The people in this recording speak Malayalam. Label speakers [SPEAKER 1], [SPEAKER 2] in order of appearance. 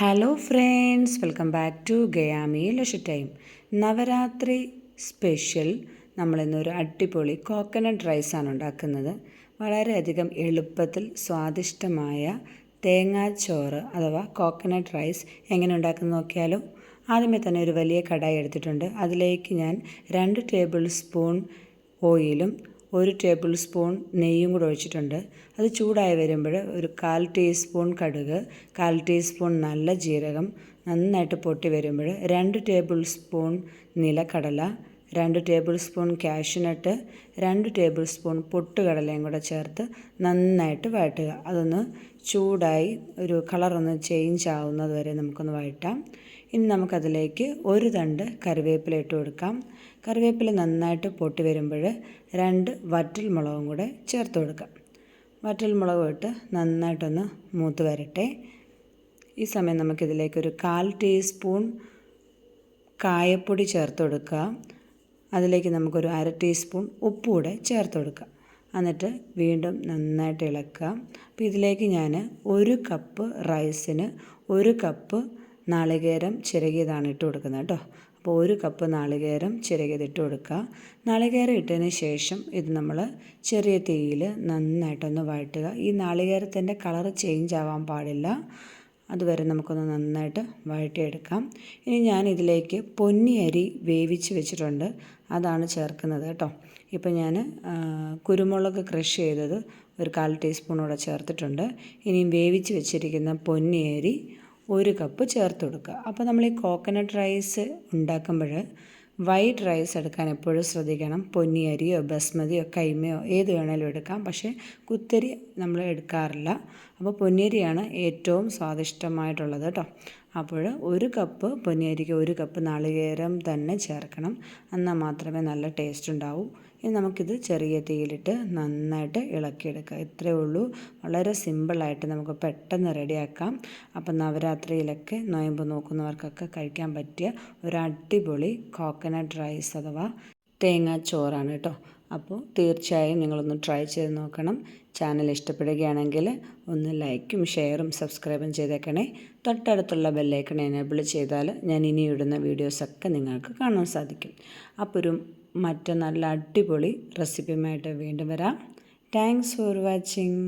[SPEAKER 1] Hello friends welcome back to ഗയാമി ലഷ ടൈം നവരാത്രി സ്പെഷ്യൽ നമ്മളിന്നൊരു അടിപൊളി കോക്കനട്ട് റൈസാണ് ഉണ്ടാക്കുന്നത്. വളരെയധികം എളുപ്പത്തിൽ സ്വാദിഷ്ടമായ തേങ്ങാച്ചോറ് അഥവാ കോക്കനട്ട് റൈസ് എങ്ങനെ ഉണ്ടാക്കുന്നത് നോക്കിയാലോ? ആദ്യമേ തന്നെ ഒരു വലിയ കടായി എടുത്തിട്ടുണ്ട്. അതിലേക്ക് ഞാൻ രണ്ട് ടേബിൾ സ്പൂൺ ഓയിലും ഒരു ടേബിൾ സ്പൂൺ നെയ്യും കൂടെ ഒഴിച്ചിട്ടുണ്ട്. അത് ചൂടായി വരുമ്പോൾ ഒരു കാൽ ടീസ്പൂൺ കടുക് കാൽ ടീസ്പൂൺ നല്ല ജീരകം നന്നായിട്ട് പൊട്ടി വരുമ്പോൾ രണ്ട് ടേബിൾ സ്പൂൺ നിലക്കടല രണ്ട് ടേബിൾ സ്പൂൺ കാഷ്യൂനട്ട് രണ്ട് ടേബിൾ സ്പൂൺ പൊട്ടുകടലയും കൂടെ ചേർത്ത് നന്നായിട്ട് വഴറ്റുക. അതൊന്ന് ചൂടായി ഒരു കളറൊന്ന് ചേഞ്ച് ആവുന്നത് വരെ നമുക്കൊന്ന് വഴറ്റാം. ഇനി നമുക്കതിലേക്ക് ഒരു തണ്ട് കറിവേപ്പില ഇട്ട് കൊടുക്കാം. കറിവേപ്പില നന്നായിട്ട് പൊട്ടി വരുമ്പോൾ രണ്ട് വറ്റൽ മുളകും കൂടെ ചേർത്ത് കൊടുക്കാം. വറ്റൽ മുളകും ഇട്ട് നന്നായിട്ടൊന്ന് മൂത്ത് വരട്ടെ. ഈ സമയം നമുക്കിതിലേക്ക് ഒരു കാൽ ടീസ്പൂൺ കായപ്പൊടി ചേർത്ത് കൊടുക്കുക അതിലേക്ക് നമുക്കൊരു അര ടീസ്പൂൺ ഉപ്പുകൂടെ ചേർത്ത് കൊടുക്കുക. എന്നിട്ട് വീണ്ടും നന്നായിട്ട് ഇളക്കുക. അപ്പോൾ ഇതിലേക്ക് ഞാൻ ഒരു കപ്പ് റൈസിന് ഒരു കപ്പ് നാളികേരം ചിരകിയതാണ് ഇട്ട് കൊടുക്കുന്നത് കേട്ടോ. അപ്പോൾ ഒരു കപ്പ് നാളികേരം ചിരകിയത് ഇട്ട് കൊടുക്കുക. നാളികേരം ഇട്ടതിന് ശേഷം ഇത് നമ്മൾ ചെറിയ തീയിൽ നന്നായിട്ടൊന്ന് വഴറ്റുക. ഈ നാളികേരത്തിന്റെ കളറ് ചേഞ്ച് ആവാൻ പാടില്ല. അതുവരെ നമുക്കൊന്ന് നന്നായിട്ട് വഴറ്റിയെടുക്കാം. ഇനി ഞാൻ ഇതിലേക്ക് പൊന്നി അരി വേവിച്ച് വെച്ചിട്ടുണ്ട്. അതാണ് ചേർക്കുന്നത് കേട്ടോ. ഇപ്പം ഞാൻ കുരുമുളക് ക്രഷ് ചെയ്തത് ഒരു കാൽ ടീസ്പൂണോടെ ചേർത്തിട്ടുണ്ട്. ഇനിയും വേവിച്ച് വെച്ചിരിക്കുന്ന പൊന്നി അരി ഒരു കപ്പ് ചേർത്ത് കൊടുക്കുക. അപ്പോൾ നമ്മൾ ഈ കോക്കനട്ട് റൈസ് ഉണ്ടാക്കുമ്പോൾ വൈറ്റ് റൈസ് എടുക്കാൻ എപ്പോഴും ശ്രദ്ധിക്കണം. പൊന്നി അരിയോ ബസ്മതിയോ കൈമയോ ഏത് വേണേലും എടുക്കാം. പക്ഷേ കുത്തരി നമ്മൾ എടുക്കാറില്ല. അപ്പോൾ പൊന്നിയരിയാണ് ഏറ്റവും സ്വാദിഷ്ടമായിട്ടുള്ളത് കേട്ടോ. അപ്പോൾ ഒരു കപ്പ് പൊന്നിയരിക്ക് ഒരു കപ്പ് നാളികേരം തന്നെ ചേർക്കണം. എന്നാൽ മാത്രമേ നല്ല ടേസ്റ്റ് ഉണ്ടാവൂ. ഇനി നമുക്കിത് ചെറിയ തീയിലിട്ട് നന്നായിട്ട് ഇളക്കിയെടുക്കുക ഇത്രയേ ഉള്ളൂ. വളരെ സിമ്പിളായിട്ട് നമുക്ക് പെട്ടെന്ന് റെഡിയാക്കാം. അപ്പം നവരാത്രിയിലൊക്കെ നോയമ്പ് നോക്കുന്നവർക്കൊക്കെ കഴിക്കാൻ പറ്റിയ ഒരു അടിപൊളി കോക്കനട്ട് റൈസ് അഥവാ തേങ്ങാച്ചോറാണ് കേട്ടോ. അപ്പോൾ തീർച്ചയായും നിങ്ങളൊന്ന് ട്രൈ ചെയ്ത് നോക്കണം. ചാനൽ ഇഷ്ടപ്പെടുകയാണെങ്കിൽ ഒന്ന് ലൈക്കും ഷെയറും സബ്സ്ക്രൈബും ചെയ്തേക്കണേ. തൊട്ടടുത്തുള്ള ബെല്ലൈക്കൺ എനേബിൾ ചെയ്താൽ ഞാൻ ഇനി ഇടുന്ന വീഡിയോസൊക്കെ നിങ്ങൾക്ക് കാണാൻ സാധിക്കും. അപ്പോൾ ഒരു മറ്റു നല്ല അടിപൊളി റെസിപ്പിയുമായിട്ട് വീണ്ടും വരാം. Thanks for watching